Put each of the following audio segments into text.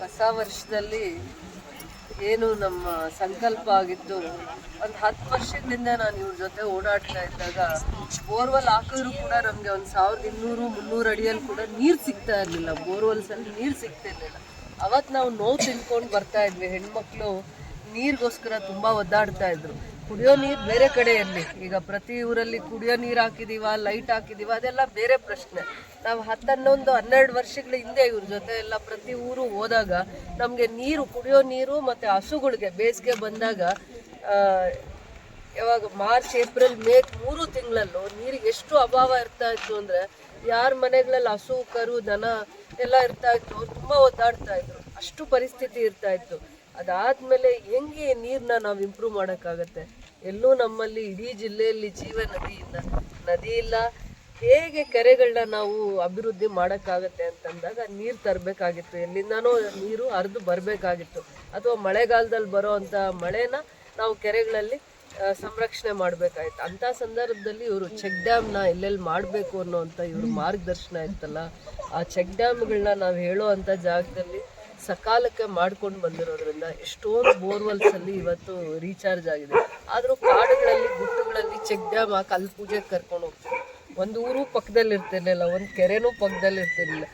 ಹೊಸ ವರ್ಷದಲ್ಲಿ ಏನು ನಮ್ಮ ಸಂಕಲ್ಪ ಆಗಿತ್ತು. ಒಂದು ಹತ್ತು ವರ್ಷದಿಂದ ನಾನು ಇವ್ರ ಜೊತೆ ಓಡಾಡ್ತಾ ಇದ್ದಾಗ ಬೋರ್ವೆಲ್ ಹಾಕಿದ್ರು ಕೂಡ ನಮಗೆ ಒಂದು ಸಾವಿರದ ಇನ್ನೂರು, ಮುನ್ನೂರು ಅಡಿಯಲ್ಲಿ ಕೂಡ ನೀರು ಸಿಗ್ತಾ ಇರಲಿಲ್ಲ. ಬೋರ್ವೆಲ್ಸಲ್ಲಿ ನೀರು ಸಿಗ್ತಿರ್ಲಿಲ್ಲ ಅವತ್ತು ನಾವು ನೋವು ತಿನ್ಕೊಂಡು ಬರ್ತಾ ಇದ್ವಿ. ಹೆಣ್ಮಕ್ಳು ನೀರಿಗೋಸ್ಕರ ತುಂಬ ಒದ್ದಾಡ್ತಾ ಇದ್ರು. ಕುಡಿಯೋ ನೀರು ಬೇರೆ ಕಡೆ ಇರಲಿ ಈಗ ಪ್ರತಿ ಊರಲ್ಲಿ ಕುಡಿಯೋ ನೀರು ಹಾಕಿದೀವ, ಲೈಟ್ ಹಾಕಿದೀವ, ಅದೆಲ್ಲ ಬೇರೆ ಪ್ರಶ್ನೆ. ನಾವು ಹತ್ತನ್ನೊಂದು, ಹನ್ನೆರಡು ವರ್ಷಗಳ ಹಿಂದೆ ಇವ್ರ ಜೊತೆ ಎಲ್ಲ ಪ್ರತಿ ಊರು ಹೋದಾಗ ನಮಗೆ ನೀರು, ಕುಡಿಯೋ ನೀರು ಮತ್ತು ಹಸುಗಳಿಗೆ ಬೇಸಿಗೆ ಬಂದಾಗ ಯಾವಾಗ ಮಾರ್ಚ್, ಏಪ್ರಿಲ್, ಮೇ ಮೂರು ತಿಂಗಳಲ್ಲೂ ನೀರಿಗೆ ಎಷ್ಟು ಅಭಾವ ಇರ್ತಾ ಇತ್ತು ಅಂದರೆ ಯಾರ ಮನೆಗಳಲ್ಲಿ ಹಸು, ಕರು, ದನ ಎಲ್ಲ ಇರ್ತಾ ಇತ್ತು, ಅವ್ರು ತುಂಬ ಒದ್ದಾಡ್ತಾ ಇದ್ರು. ಅಷ್ಟು ಪರಿಸ್ಥಿತಿ ಇರ್ತಾ ಇತ್ತು. ಅದಾದ್ಮೇಲೆ ಹೆಂಗೆ ನೀರನ್ನ ನಾವು ಇಂಪ್ರೂವ್ ಮಾಡೋಕ್ಕಾಗತ್ತೆ? ಎಲ್ಲೂ ನಮ್ಮಲ್ಲಿ ಇಡೀ ಜಿಲ್ಲೆಯಲ್ಲಿ ಜೀವ ಇಲ್ಲ, ನದಿ ಇಲ್ಲ. ಹೇಗೆ ಕೆರೆಗಳನ್ನ ನಾವು ಅಭಿವೃದ್ಧಿ ಮಾಡೋಕ್ಕಾಗತ್ತೆ ಅಂತಂದಾಗ ನೀರು ತರಬೇಕಾಗಿತ್ತು. ಎಲ್ಲಿಂದನೋ ನೀರು ಹರಿದು ಬರಬೇಕಾಗಿತ್ತು. ಅಥವಾ ಮಳೆಗಾಲದಲ್ಲಿ ಬರೋ ಅಂಥ ಮಳೆನ ನಾವು ಕೆರೆಗಳಲ್ಲಿ ಸಂರಕ್ಷಣೆ ಮಾಡಬೇಕಾಯ್ತು. ಅಂಥ ಸಂದರ್ಭದಲ್ಲಿ ಇವರು ಚೆಕ್ ಡ್ಯಾಮ್ನ ಎಲ್ಲೆಲ್ಲಿ ಮಾಡಬೇಕು ಅನ್ನೋವಂಥ ಇವರು ಮಾರ್ಗದರ್ಶನ ಇತ್ತಲ್ಲ, ಆ ಚೆಕ್ ಡ್ಯಾಮ್ಗಳನ್ನ ನಾವು ಹೇಳೋ ಅಂಥ ಜಾಗದಲ್ಲಿ ಸಕಾಲಕ್ಕೆ ಮಾಡ್ಕೊಂಡು ಬಂದಿರೋದ್ರಿಂದ ಎಷ್ಟೊಂದು ಬೋರ್ವೆಲ್ಸ್ ಅಲ್ಲಿ ಇವತ್ತು ರೀಚಾರ್ಜ್ ಆಗಿದೆ. ಆದರೂ ಕಾಡುಗಳಲ್ಲಿ, ಗುಟ್ಟುಗಳಲ್ಲಿ ಚೆಕ್ ಡ್ಯಾಮ್ ಹಾಕಿ ಅಲ್ಲಿ ಪೂಜೆಗೆ ಕರ್ಕೊಂಡು ಹೋಗ್ತೀವಿ. ಒಂದು ಊರು ಪಕ್ಕದಲ್ಲಿ ಇರ್ತಿರ್ಲಿಲ್ಲ, ಒಂದು ಕೆರೆನೂ ಪಕ್ಕದಲ್ಲಿ ಇರ್ತಿರ್ಲಿಲ್ಲ.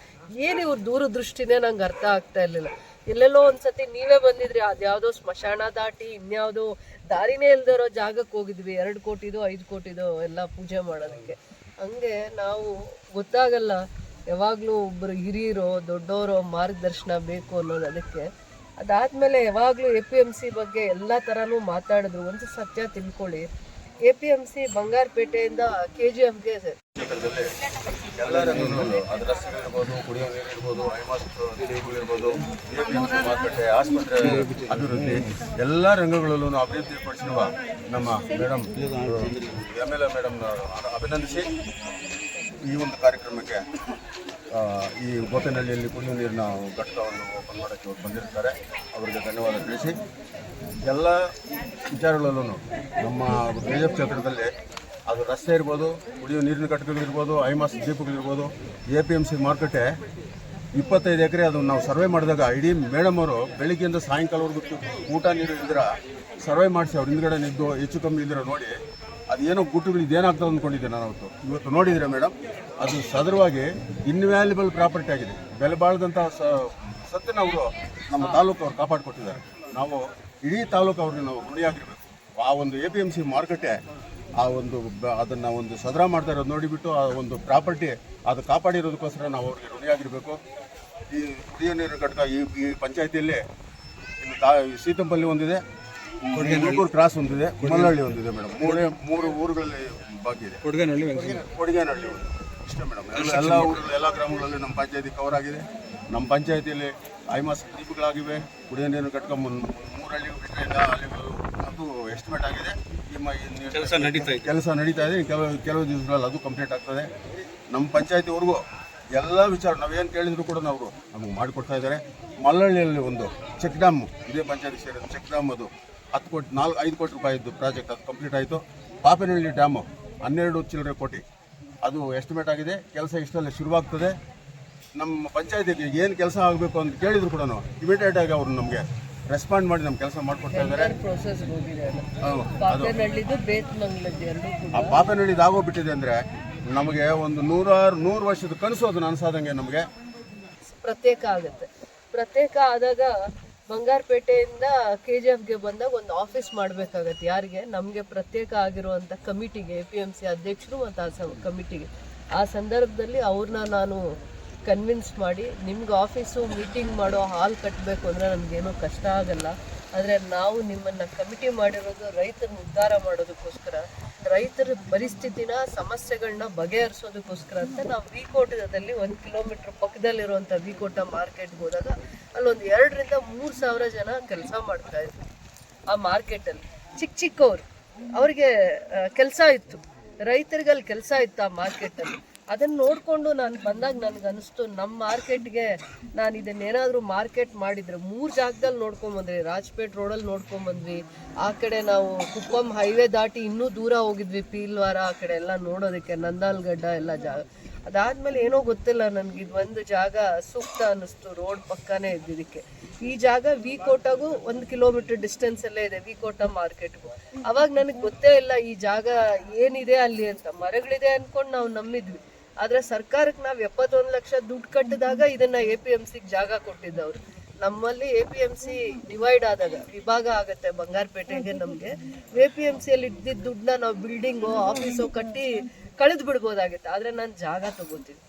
ಏನು ಇವ್ರ ದೂರದೃಷ್ಟಿನೇ ನಂಗೆ ಅರ್ಥ ಆಗ್ತಾ ಇರಲಿಲ್ಲ. ಎಲ್ಲೆಲ್ಲೋ ಒಂದ್ಸತಿ ನೀವೇ ಬಂದಿದ್ರಿ, ಅದ್ಯಾವುದೋ ಸ್ಮಶಾನ ದಾಟಿ ಇನ್ಯಾವುದೋ ದಾರಿನೇ ಇಲ್ದೇ ಇರೋ ಜಾಗಕ್ಕೆ ಹೋಗಿದ್ವಿ. ಎರಡು ಕೋಟಿದು, ಐದು ಕೋಟಿದು ಎಲ್ಲ ಪೂಜೆ ಮಾಡೋದಕ್ಕೆ. ಹಂಗೆ ನಾವು ಗೊತ್ತಾಗಲ್ಲ ಯಾವಾಗಲೂ ಒಬ್ಬರು ಹಿರಿಯರೋ, ದೊಡ್ಡವರು ಮಾರ್ಗದರ್ಶನ ಬೇಕು ಅನ್ನೋದು ಅದಕ್ಕೆ. ಅದಾದಮೇಲೆ ಯಾವಾಗಲೂ ಎ ಪಿ ಎಂ ಸಿ ಬಗ್ಗೆ ಎಲ್ಲ ಥರನೂ ಮಾತಾಡಿದ್ರು. ಒಂದು ಸತ್ಯ ತಿಳ್ಕೊಳ್ಳಿ. ಎ ಪಿ ಎಂ ಸಿ ಬಂಗಾರಪೇಟೆಯಿಂದ ಕೆ ಜಿ ಎಫ್ಗೆ ಕ್ಷೇತ್ರದಲ್ಲಿ ಎಲ್ಲ ರಂಗಗಳು ಅದು ರಸ್ತೆಗಳಿರ್ಬೋದು ಕುಡಿಯೋ ನೀರು ಇರ್ಬೋದು ಐಮಾಸ್ ಇರ್ಬೋದು APMC ಮಾರುಕಟ್ಟೆ ಆಸ್ಪತ್ರೆ ಅಭಿವೃದ್ಧಿ, ಎಲ್ಲ ರಂಗಗಳಲ್ಲೂ ಅಭಿವೃದ್ಧಿ ಪಡಿಸಿರುವ ನಮ್ಮ madam M L A madam ಅಭಿನಂದಿಸಿ. ಈ ಒಂದು ಕಾರ್ಯಕ್ರಮಕ್ಕೆ ಈ ಗೋಪಿನಹಳ್ಳಿಯಲ್ಲಿ ಕುಡಿಯುವ ನೀರಿನ ಘಟಕವನ್ನು ಓಪನ್ ಮಾಡೋಕ್ಕೆ ಅವ್ರು ಬಂದಿರ್ತಾರೆ. ಅವರಿಗೆ ಧನ್ಯವಾದ ತಿಳಿಸಿ. ಎಲ್ಲ ವಿಚಾರಗಳಲ್ಲೂ ನಮ್ಮ ಬೇಜ ಕ್ಷೇತ್ರದಲ್ಲಿ ಅದು ರಸ್ತೆ ಇರ್ಬೋದು ಕುಡಿಯೋ ನೀರಿನ ಘಟಕಗಳಿರ್ಬೋದು ಐಮಾಸ್ ದೀಪಗಳಿರ್ಬೋದು ಎ ಪಿ ಎಂ ಸಿ ಮಾರುಕಟ್ಟೆ, ಇಪ್ಪತ್ತೈದು ಎಕರೆ ಅದು ನಾವು ಸರ್ವೆ ಮಾಡಿದಾಗ ಇಡೀ ಮೇಡಮ್ ಅವರು ಬೆಳಿಗ್ಗೆಯಿಂದ ಸಾಯಂಕಾಲವರೆಗೂ ಊಟ ನೀರು ಇದ್ರೆ ಸರ್ವೆ ಮಾಡಿಸಿ ಅವ್ರ ಹಿಂದ್ಗಡೆ ನಿದ್ದು ಹೆಚ್ಚು ಕಮ್ಮಿ ಇದ್ರೆ ನೋಡಿ ಅದೇನೋ ಗುಟ್ಟುಗಳು ಇದೇನಾಗ್ತದೆ ಅಂದ್ಕೊಂಡಿದ್ದೆ ನಾನು ಅವತ್ತು. ಇವತ್ತು ನೋಡಿದರೆ ಮೇಡಮ್? ಅದು ಸದರವಾಗಿ ಇನ್ವ್ಯಾಲ್ಯುಬಲ್ ಪ್ರಾಪರ್ಟಿ ಆಗಿದೆ. ಬೆಲೆ ಬಾಳದಂಥ ಸತ್ಯನ ಅವರು ನಮ್ಮ ತಾಲೂಕು ಅವ್ರು ಕಾಪಾಡಿಕೊಟ್ಟಿದ್ದಾರೆ. ನಾವು ಇಡೀ ತಾಲೂಕು ಅವ್ರಿಗೆ ನಾವು ಋಣಿಯಾಗಿರ್ಬೇಕು ಆ ಒಂದು ಎ ಪಿ ಎಂ ಸಿ ಮಾರುಕಟ್ಟೆ, ಆ ಒಂದು ಅದನ್ನ ಒಂದು ಸದರ ಮಾಡ್ತಾ ಇರೋದು ನೋಡಿಬಿಟ್ಟು ಆ ಒಂದು ಪ್ರಾಪರ್ಟಿ ಅದು ಕಾಪಾಡಿರೋದಕ್ಕೋಸ್ಕರ ನಾವು ಅವ್ರಿಗೆ ಋಣಿಯಾಗಿರಬೇಕು ಈ ಕುಡಿಯೋ ನೀರಿನ ಘಟಕ ಈ ಈ ಪಂಚಾಯತಿಯಲ್ಲಿ ಸೀತಂಪಲ್ಲಿ ಒಂದಿದೆ. ಮುಲ್ಕೂರು ಕ್ರಾಸ್ ಒಂದಿದೆ ಮಲ್ಲಳ್ಳಿ ಒಂದಿದೆ ಮೇಡಮ್. ಮೂರೇ ಮೂರು ಊರುಗಳಲ್ಲಿ ಬಾಕಿ ಇದೆ. ಕೊಡಗೇನಹಳ್ಳಿ ಕೊಡಿಗೇನಹಳ್ಳಿ ಒಂದು ಇಷ್ಟೇ ಮೇಡಮ್. ಎಲ್ಲ ಎಲ್ಲ ಊರುಗಳು ಎಲ್ಲ ಗ್ರಾಮಗಳಲ್ಲಿ ನಮ್ಮ ಪಂಚಾಯತಿ ಕವರ್ ಆಗಿದೆ. ನಮ್ಮ ಪಂಚಾಯತಿಯಲ್ಲಿ ಐಮಾಸ್ ದೀಪಗಳಾಗಿವೆ ಕುಡಿಯೋ ನೀರು ಘಟಕ ಮೂರು ಹಳ್ಳಿ ಬಿಟ್ಟರೆ ಅದು ಎಸ್ಟಿಮೇಟ್ ಆಗಿದೆ. ಕೆಲಸ ನಡೀತಾ ಇದೆ. ಕೆಲಸ ನಡೀತಾ ಇದೆ. ಕೆಲವು ಕೆಲವು ದಿವಸಗಳಲ್ಲಿ ಅದು ಕಂಪ್ಲೀಟ್ ಆಗ್ತದೆ. ನಮ್ಮ ಪಂಚಾಯತಿವರೆಗೂ ಎಲ್ಲ ವಿಚಾರ ನಾವೇನು ಕೇಳಿದ್ರು ಕೂಡ ನಾವು ನಮಗೆ ಮಾಡಿಕೊಡ್ತಾ ಇದ್ದಾರೆ. ಮಲ್ಲಹಳ್ಳಿಯಲ್ಲಿ ಒಂದು ಚೆಕ್ ಡ್ಯಾಮ್ ಇದೇ ಪಂಚಾಯತಿ ಸೇರಿದ ಚೆಕ್ ಡ್ಯಾಮ್ ಅದು. ಹತ್ತು ಕೋಟಿ ನಾಲ್ಕು ಐದು ಕೋಟಿ ರೂಪಾಯಿದ್ದು ಪ್ರಾಜೆಕ್ಟ್ ಅದು ಕಂಪ್ಲೀಟ್ ಆಯಿತು. ಪಾಪನಹಳ್ಳಿ ಡ್ಯಾಮು ಹನ್ನೆರಡು ಚಿಲ್ಲರೆ ಕೋಟಿ. ಅದು ಎಸ್ಟಿಮೇಟ್ ಆಗಿದೆ ಕೆಲಸ ಇಷ್ಟರಲ್ಲೇ ಶುರುವಾಗ್ತದೆ. ನಮ್ಮ ಪಂಚಾಯತಿಗೆ ಏನು ಕೆಲಸ ಆಗಬೇಕು ಅಂತ ಕೇಳಿದ್ರು ಕೂಡ ಇಮಿಡಿಯೇಟ್ ಆಗಿ ಅವರು ನಮಗೆ ರೆಸ್ಪಾಂಡ್ ಮಾಡಿ ನಮ್ಮ ಕೆಲಸ ಮಾಡಿಕೊಡ್ತಾ ಇದ್ದಾರೆ ಆ ಪಾಪನಹಳ್ಳಿದು ಆಗೋಗ್ಬಿಟ್ಟಿದೆ ಅಂದರೆ ನಮಗೆ ಒಂದು ನೂರಾರು ನೂರು ವರ್ಷದ ಕನಸು ಅದು ಅನ್ಸಾದಂಗೆ ನಮಗೆ. ಪ್ರತ್ಯೇಕ ಆಗುತ್ತೆ. ಪ್ರತ್ಯೇಕ ಆದಾಗ ಬಂಗಾರಪೇಟೆಯಿಂದ ಕೆ ಜಿ ಎಫ್ಗೆ ಬಂದಾಗ ಒಂದು ಆಫೀಸ್ ಮಾಡಬೇಕಾಗತ್ತೆ. ಯಾರಿಗೆ? ನಮಗೆ ಪ್ರತ್ಯೇಕ ಆಗಿರುವಂಥ ಕಮಿಟಿಗೆ ಎ ಪಿ ಎಂ ಸಿ ಅಧ್ಯಕ್ಷರು ಮತ್ತು ಆ ಕಮಿಟಿಗೆ. ಆ ಸಂದರ್ಭದಲ್ಲಿ ಅವ್ರನ್ನ ನಾನು ಕನ್ವಿನ್ಸ್ ಮಾಡಿ, ನಿಮ್ಗೆ ಆಫೀಸು ಮೀಟಿಂಗ್ ಮಾಡೋ ಹಾಲ್ ಕಟ್ಟಬೇಕು ಅಂದರೆ ನಮಗೇನೋ ಕಷ್ಟ ಆಗಲ್ಲ. ಆದರೆ ನಾವು ನಿಮ್ಮನ್ನು ಕಮಿಟಿ ಮಾಡಿರೋದು, ರೈತರನ್ನ ಉದ್ಧಾರ ಮಾಡೋದಕ್ಕೋಸ್ಕರ ರೈತರ ಪರಿಸ್ಥಿತಿನ ಸಮಸ್ಯೆಗಳನ್ನ ಬಗೆಹರಿಸೋದಕ್ಕೋಸ್ಕರ ಅಂತ ನಾವು ವಿಕೋಟದಲ್ಲಿ ಒಂದು ಕಿಲೋಮೀಟರ್ ಪಕ್ಕದಲ್ಲಿರುವಂಥ ವಿಕೋಟ ಮಾರ್ಕೆಟ್ಗೆ ಹೋದಾಗ ಅಲ್ಲೊಂದು ಎರಡರಿಂದ ಮೂರು ಸಾವಿರ ಜನ ಕೆಲಸ ಮಾಡ್ತಾ ಇದ್ರು. ಆ ಮಾರ್ಕೆಟಲ್ಲಿ ಚಿಕ್ಕ ಚಿಕ್ಕವ್ರು ಅವ್ರಿಗೆ ಕೆಲಸ ಇತ್ತು. ರೈತರಿಗೆ ಅಲ್ಲಿ ಕೆಲಸ ಇತ್ತು ಆ ಮಾರ್ಕೆಟಲ್ಲಿ. ಅದನ್ನು ನೋಡಿಕೊಂಡು ನಾನು ಬಂದಾಗ ನನಗೆ ಅನಿಸ್ತು ನಮ್ಮ ಮಾರ್ಕೆಟ್ಗೆ ನಾನು ಇದನ್ನೇನಾದರೂ ಮಾರ್ಕೆಟ್ ಮಾಡಿದರೆ ಮೂರು ಜಾಗದಲ್ಲಿ ನೋಡ್ಕೊಂಬಂದ್ರಿ ರಾಜ್ಪೇಟ್ ರೋಡಲ್ಲಿ ನೋಡ್ಕೊಂಬಂದ್ವಿ ಆ ಕಡೆ ನಾವು ಕುಪ್ಪಂ ಹೈವೇ ದಾಟಿ ಇನ್ನೂ ದೂರ ಹೋಗಿದ್ವಿ, ಪೀಲ್ವಾರ ಆ ಕಡೆ ಎಲ್ಲ ನೋಡೋದಕ್ಕೆ, ನಂದಾಲ್ಗಡ್ಡ ಎಲ್ಲ ಜಾಗ ಅದಾದ್ಮೇಲೆ ಏನೋ ಗೊತ್ತಿಲ್ಲ ನನಗೆ ಇದು ಒಂದು ಜಾಗ ಸೂಕ್ತ ಅನ್ನಿಸ್ತು, ರೋಡ್ ಪಕ್ಕನೇ ಇದ್ದಿದ್ದಕ್ಕೆ. ಈ ಜಾಗ ವಿ ಕೋಟಾಗೂ ಒಂದು ಕಿಲೋಮೀಟರ್ ಡಿಸ್ಟೆನ್ಸ್ ಅಲ್ಲೇ ಇದೆ ವಿ ಕೋಟ ಮಾರ್ಕೆಟ್ಗೂ. ಅವಾಗ ನನಗೆ ಗೊತ್ತೇ ಇಲ್ಲ ಈ ಜಾಗ ಏನಿದೆ ಅಲ್ಲಿ ಅಂತ. ಮರಗಳಿದೆ ಅನ್ಕೊಂಡು ನಾವು ನಂಬಿದ್ವಿ. ಆದ್ರೆ ಸರ್ಕಾರಕ್ಕೆ ನಾವು ಎಪ್ಪತ್ತೊಂದು ಲಕ್ಷ ದುಡ್ಡು ಕಟ್ಟಿದಾಗ ಇದನ್ನ ಎ ಪಿ ಎಂ ಸಿಗೆ ಜಾಗ ಕೊಟ್ಟಿದ್ದವ್ರು. ನಮ್ಮಲ್ಲಿ A P M C divide ಆದಾಗ ವಿಭಾಗ ಆಗುತ್ತೆ ಬಂಗಾರಪೇಟೆಗೆ ನಮಗೆ. ಎ ಪಿ ಎಂ ಸಿಯಲ್ಲಿ ಇದ್ದಿದ್ದ ದುಡ್ಡನ್ನ ನಾವು ಬಿಲ್ಡಿಂಗು ಆಫೀಸು ಕಟ್ಟಿ ಕಳೆದು ಬಿಡ್ಬೋದಾಗಿತ್ತು. ಆದರೆ ನಾನು ಜಾಗ ತಗೋತೀನಿ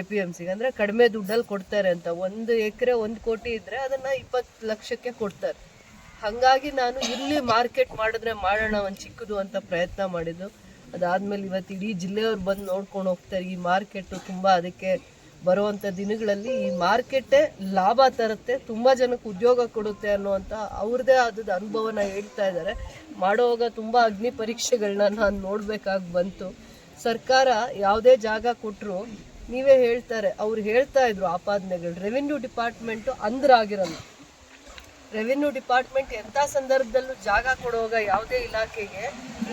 ಎ ಪಿ ಎಂ ಸಿಗೆ ಅಂದರೆ ಕಡಿಮೆ ದುಡ್ಡಲ್ಲಿ ಕೊಡ್ತಾರೆ ಅಂತ. ಒಂದು ಎಕರೆ ಒಂದು ಕೋಟಿ ಇದ್ದರೆ ಅದನ್ನು ಇಪ್ಪತ್ತು ಲಕ್ಷಕ್ಕೆ ಕೊಡ್ತಾರೆ. ಹಾಗಾಗಿ ನಾನು ಇಲ್ಲಿ ಮಾರ್ಕೆಟ್ ಮಾಡಿದ್ರೆ ಮಾಡೋಣ ಒಂದು ಚಿಕ್ಕದು ಅಂತ ಪ್ರಯತ್ನ ಮಾಡಿದ್ದು. ಅದಾದ್ಮೇಲೆ ಇವತ್ತು ಇಡೀ ಜಿಲ್ಲೆಯವ್ರು ಬಂದು ನೋಡ್ಕೊಂಡು ಹೋಗ್ತಾರೆ. ಈ ಮಾರ್ಕೆಟು ತುಂಬ ಅದಕ್ಕೆ ಬರುವಂಥ ದಿನಗಳಲ್ಲಿ ಈ ಮಾರ್ಕೆಟೇ ಲಾಭ ತರುತ್ತೆ, ತುಂಬ ಜನಕ್ಕೆ ಉದ್ಯೋಗ ಕೊಡುತ್ತೆ ಅನ್ನುವಂಥ ಅವ್ರದ್ದೇ ಆದ ಅನುಭವನ ಹೇಳ್ತಾ ಇದ್ದಾರೆ. ಮಾಡೋವಾಗ ತುಂಬ ಅಗ್ನಿ ಪರೀಕ್ಷೆಗಳನ್ನ ನಾನು ನೋಡಬೇಕಾಗಿ ಬಂತು. ಸರ್ಕಾರ ಯಾವುದೇ ಜಾಗ ಕೊಟ್ಟರು ನೀವೇ ಹೇಳ್ತಾರೆ. ಅವ್ರು ಹೇಳ್ತಾ ಇದ್ರು ಆಪಾದನೆಗಳು. ರೆವಿನ್ಯೂ ಡಿಪಾರ್ಟ್ಮೆಂಟು ಅಂದ್ರಾಗಿರಲ್ಲ. ರೆವಿನ್ಯೂ ಡಿಪಾರ್ಟ್ಮೆಂಟ್ ಎಂಥ ಸಂದರ್ಭದಲ್ಲೂ ಜಾಗ ಕೊಡುವಾಗ ಯಾವುದೇ ಇಲಾಖೆಗೆ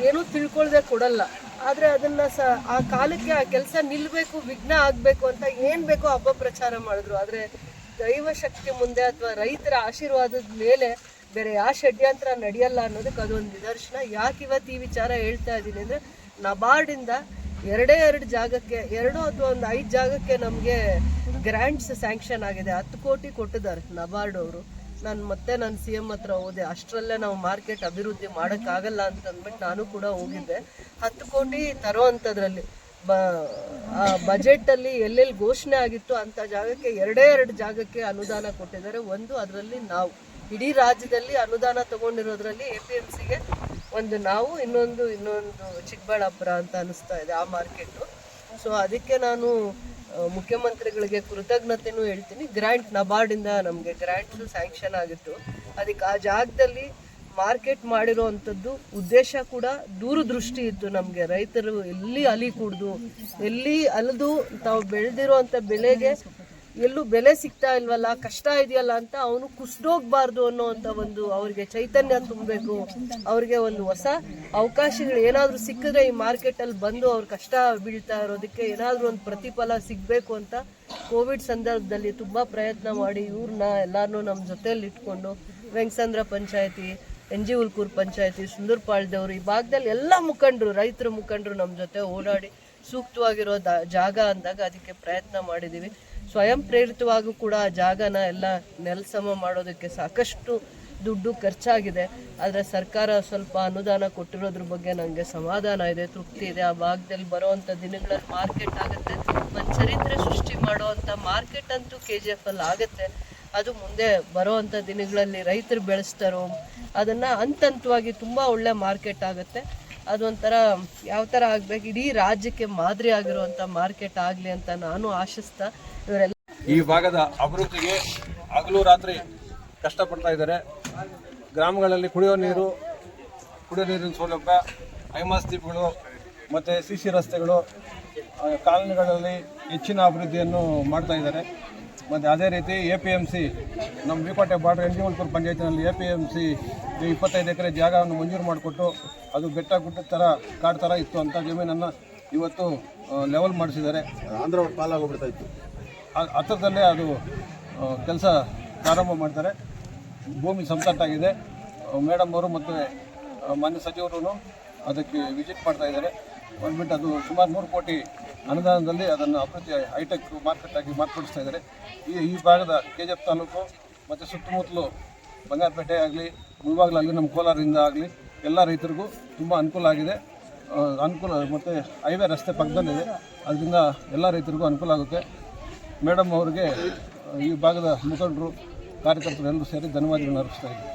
ಏನೂ ತಿಳ್ಕೊಳ್ದೆ ಕೊಡಲ್ಲ. ಆದರೆ ಅದನ್ನ ಸ, ಆ ಕಾಲಕ್ಕೆ ಆ ಕೆಲಸ ನಿಲ್ಲಬೇಕು ವಿಘ್ನ ಆಗಬೇಕು ಅಂತ ಏನು ಬೇಕೋ ಹಬ್ಬ ಪ್ರಚಾರ ಮಾಡಿದ್ರು. ಆದರೆ ದೈವ ಶಕ್ತಿ ಮುಂದೆ ಅಥವಾ ರೈತರ ಆಶೀರ್ವಾದದ ಮೇಲೆ ಬೇರೆ ಯಾವ ಷಡ್ಯಂತ್ರ ನಡೆಯಲ್ಲ ಅನ್ನೋದಕ್ಕೆ ಅದೊಂದು ನಿದರ್ಶನ. ಯಾಕೆ ಇವತ್ತು ಈ ವಿಚಾರ ಹೇಳ್ತಾ ಇದ್ದೀನಿ ಅಂದರೆ ನಬಾರ್ಡಿಂದ ಎರಡೇ ಎರಡು ಜಾಗಕ್ಕೆ, ಎರಡು ಅಥವಾ ಒಂದು ಐದು ಜಾಗಕ್ಕೆ ನಮಗೆ ಗ್ರ್ಯಾಂಟ್ಸ್ ಸ್ಯಾಂಕ್ಷನ್ ಆಗಿದೆ. ಹತ್ತು ಕೋಟಿ ಕೊಟ್ಟಿದ್ದಾರೆ ನಬಾರ್ಡ್ ಅವರು. ನಾನು ಮತ್ತೆ ನಾನು ಸಿ ಎಂ ಹತ್ರ ಹೋದೆ. ಅಷ್ಟರಲ್ಲೇ ನಾವು ಮಾರ್ಕೆಟ್ ಅಭಿವೃದ್ಧಿ ಮಾಡೋಕ್ಕಾಗಲ್ಲ ಅಂತ ಅಂದ್ಬಿಟ್ಟು ನಾನು ಕೂಡ ಹೋಗಿದ್ದೆ. ಹತ್ತು ಕೋಟಿ ತರೋ ಅಂಥದ್ರಲ್ಲಿ ಬ, ಆ ಬಜೆಟಲ್ಲಿ ಎಲ್ಲೆಲ್ಲಿ ಘೋಷಣೆ ಆಗಿತ್ತು ಅಂಥ ಜಾಗಕ್ಕೆ ಎರಡೇ ಎರಡು ಜಾಗಕ್ಕೆ ಅನುದಾನ ಕೊಟ್ಟಿದ್ದಾರೆ. ಒಂದು ಅದರಲ್ಲಿ ನಾವು. ಇಡೀ ರಾಜ್ಯದಲ್ಲಿ ಅನುದಾನ ತಗೊಂಡಿರೋದ್ರಲ್ಲಿ ಎ ಪಿ ಎಂ ಸಿಗೆ ಒಂದು ನಾವು, ಇನ್ನೊಂದು ಇನ್ನೊಂದು ಚಿಕ್ಕಬಳ್ಳಾಪುರ ಅಂತ ಅನಿಸ್ತಾ ಇದೆ ಆ ಮಾರ್ಕೆಟು ಸೊ ಅದಕ್ಕೆ ನಾನು ಮುಖ್ಯಮಂತ್ರಿಗಳಿಗೆ ಕೃತಜ್ಞತೆನೂ ಹೇಳ್ತೀನಿ. ಗ್ರ್ಯಾಂಟ್ ನಬಾರ್ಡಿಂದ ನಮಗೆ ಗ್ರ್ಯಾಂಟ್ಸು ಸ್ಯಾಂಕ್ಷನ್ ಆಗಿತ್ತು. ಅದಕ್ಕೆ ಆ ಜಾಗದಲ್ಲಿ ಮಾರ್ಕೆಟ್ ಮಾಡಿರೋ ಅಂಥದ್ದು ಉದ್ದೇಶ ಕೂಡ ದೂರದೃಷ್ಟಿ ಇತ್ತು ನಮಗೆ. ರೈತರು ಎಲ್ಲಿ ಅಲಿ ಕುಡ್ದು, ಎಲ್ಲಿ ಅಲ್ದು ತಾವು ಬೆಳೆದಿರೋ ಅಂಥ ಬೆಳೆಗೆ ಎಲ್ಲೂ ಬೆಲೆ ಸಿಗ್ತಾ ಇಲ್ವಲ್ಲ, ಕಷ್ಟ ಇದೆಯಲ್ಲ ಅಂತ ಅವನು ಕುಸ್ದೋಗ್ಬಾರ್ದು ಅಂತ ಒಂದು ಅವ್ರಿಗೆ ಚೈತನ್ಯ ತುಂಬಬೇಕು. ಅವ್ರಿಗೆ ಒಂದು ಹೊಸ ಅವಕಾಶಗಳು ಏನಾದರೂ ಸಿಕ್ಕಿದ್ರೆ ಈ ಮಾರ್ಕೆಟಲ್ಲಿ ಬಂದು ಅವ್ರ ಕಷ್ಟ ಬೀಳ್ತಾ ಇರೋದಕ್ಕೆ ಏನಾದರೂ ಒಂದು ಪ್ರತಿಫಲ ಸಿಗಬೇಕು ಅಂತ ಕೋವಿಡ್ ಸಂದರ್ಭದಲ್ಲಿ ತುಂಬ ಪ್ರಯತ್ನ ಮಾಡಿ ಇವ್ರನ್ನ ಎಲ್ಲರನ್ನೂ ನಮ್ಮ ಜೊತೆಯಲ್ಲಿ ಇಟ್ಕೊಂಡು ವೆಂಕಸಂದ್ರ ಪಂಚಾಯತಿ, ಎನ್ ಜಿ ಉಲ್ಕೂರ್ ಪಂಚಾಯತಿ, ಸುಂದರ್ಪಾಳ್ದವ್ರು ಈ ಭಾಗದಲ್ಲಿ ಎಲ್ಲ ಮುಖಂಡರು, ರೈತರ ಮುಖಂಡರು ನಮ್ಮ ಜೊತೆ ಓಡಾಡಿ ಸೂಕ್ತವಾಗಿರೋ ಜಾಗ ಅಂದಾಗ ಅದಕ್ಕೆ ಪ್ರಯತ್ನ ಮಾಡಿದ್ದೀವಿ ಸ್ವಯಂ ಪ್ರೇರಿತವಾಗೂ ಕೂಡ ಆ ಜಾಗನ ಎಲ್ಲ ನೆಲಸಮ ಮಾಡೋದಕ್ಕೆ ಸಾಕಷ್ಟು ದುಡ್ಡು ಖರ್ಚಾಗಿದೆ. ಆದರೆ ಸರ್ಕಾರ ಸ್ವಲ್ಪ ಅನುದಾನ ಕೊಟ್ಟಿರೋದ್ರ ಬಗ್ಗೆ ನನಗೆ ಸಮಾಧಾನ ಇದೆ, ತೃಪ್ತಿ ಇದೆ. ಆ ಭಾಗದಲ್ಲಿ ಬರೋವಂಥ ದಿನಗಳಲ್ಲಿ ಮಾರ್ಕೆಟ್ ಆಗುತ್ತೆ ಒಂದು ಚರಿತ್ರೆ ಸೃಷ್ಟಿ ಮಾಡುವಂಥ ಮಾರ್ಕೆಟ್ ಅಂತೂ ಕೆ ಜಿ ಎಫ್ ಅಲ್ಲಿ ಆಗುತ್ತೆ. ಅದು ಮುಂದೆ ಬರೋವಂಥ ದಿನಗಳಲ್ಲಿ ರೈತರು ಬೆಳೆಸ್ತಾರೋ, ಅದನ್ನು ಹಂತ ಹಂತವಾಗಿ ತುಂಬ ಒಳ್ಳೆ ಮಾರ್ಕೆಟ್ ಆಗುತ್ತೆ. ಅದೊಂಥರ ಯಾವ ಥರ ಆಗಬೇಕು? ಇಡೀ ರಾಜ್ಯಕ್ಕೆ ಮಾದರಿ ಆಗಿರುವಂಥ ಮಾರ್ಕೆಟ್ ಆಗಲಿ ಅಂತ ನಾನು ಆಶಿಸ್ತಾ. ಇವರೆಲ್ಲ ಈ ಭಾಗದ ಅಭಿವೃದ್ಧಿಗೆ ಹಗಲು ರಾತ್ರಿ ಕಷ್ಟಪಡ್ತಾ ಇದ್ದಾರೆ. ಗ್ರಾಮಗಳಲ್ಲಿ ಕುಡಿಯೋ ನೀರು, ಕುಡಿಯೋ ನೀರಿನ ಸೌಲಭ್ಯ, ಐಮಾಸ್ ದೀಪಗಳು ಮತ್ತು ಸಿ ಸಿ ರಸ್ತೆಗಳು ಕಾಲೋನಿಗಳಲ್ಲಿ ಹೆಚ್ಚಿನ ಅಭಿವೃದ್ಧಿಯನ್ನು ಮಾಡ್ತಾ ಇದ್ದಾರೆ. ಮತ್ತು ಅದೇ ರೀತಿ ಎ ಪಿ ಎಂ ಸಿ ನಮ್ಮ Vikote border N G Ulpur ಪಂಚಾಯತಿನಲ್ಲಿ A P M C ಇಪ್ಪತ್ತೈದು ಎಕರೆ ಜಾಗವನ್ನು ಮಂಜೂರು ಮಾಡಿಕೊಟ್ಟು ಅದು ಬೆಟ್ಟ ಗುಡ್ಡ ಥರ ಕಾಡು ಥರ ಇತ್ತು ಅಂತ ಜಮೀನನ್ನು ಇವತ್ತು ಲೆವೆಲ್ ಮಾಡಿಸಿದ್ದಾರೆ. ಆಂಧ್ರ ಪಾಲಾಗೋಗ್ಬಿಡ್ತಾ ಇತ್ತು. ಹತ್ತಿರದಲ್ಲೇ ಅದು ಕೆಲಸ ಪ್ರಾರಂಭ ಮಾಡ್ತಾರೆ. ಭೂಮಿ ಸಮತಟ್ಟಾಗಿದೆ. ಮೇಡಮ್ ಅವರು ಮತ್ತು ಮಾನ್ಯ ಸಚಿವರು ಅದಕ್ಕೆ ವಿಸಿಟ್ ಮಾಡ್ತಾ ಇದ್ದಾರೆ. ಬಂದ್ಬಿಟ್ಟು ಅದು ಸುಮಾರು ನೂರು ಕೋಟಿ ಅನುದಾನದಲ್ಲಿ ಅದನ್ನು ಅಭಿವೃದ್ಧಿ ಹೈಟೆಕ್ ಮಾರ್ಕೆಟ್ ಆಗಿ ಮಾರ್ಪಡಿಸ್ತಾ ಇದ್ದಾರೆ. ಈ ಈ ಭಾಗದ ಕೆ ಜಿ ಎಫ್ ತಾಲೂಕು ಮತ್ತು ಸುತ್ತಮುತ್ತಲು ಬಂಗಾರಪೇಟೆ ಆಗಲಿ ಮುಳಬಾಗ್ಲಾಗಲಿ ನಮ್ಮ ಕೋಲಾರದಿಂದ ಆಗಲಿ, ಎಲ್ಲ ರೈತರಿಗೂ ತುಂಬ ಅನುಕೂಲ ಆಗಿದೆ. ಅನುಕೂಲ ಮತ್ತು ಹೈವೇ ರಸ್ತೆ ಪಕ್ಕದಲ್ಲಿದೆ. ಅದರಿಂದ ಎಲ್ಲ ರೈತರಿಗೂ ಅನುಕೂಲ ಆಗುತ್ತೆ. ಮೇಡಮ್ ಅವರಿಗೆ ಈ ಭಾಗದ ಮುಖಂಡರು, ಕಾರ್ಯಕರ್ತರು ಎಲ್ಲರೂ ಸೇರಿ ಧನ್ಯವಾದಗಳನ್ನು ಅರ್ಪಿಸ್ತಾ ಇದ್ದೀನಿ.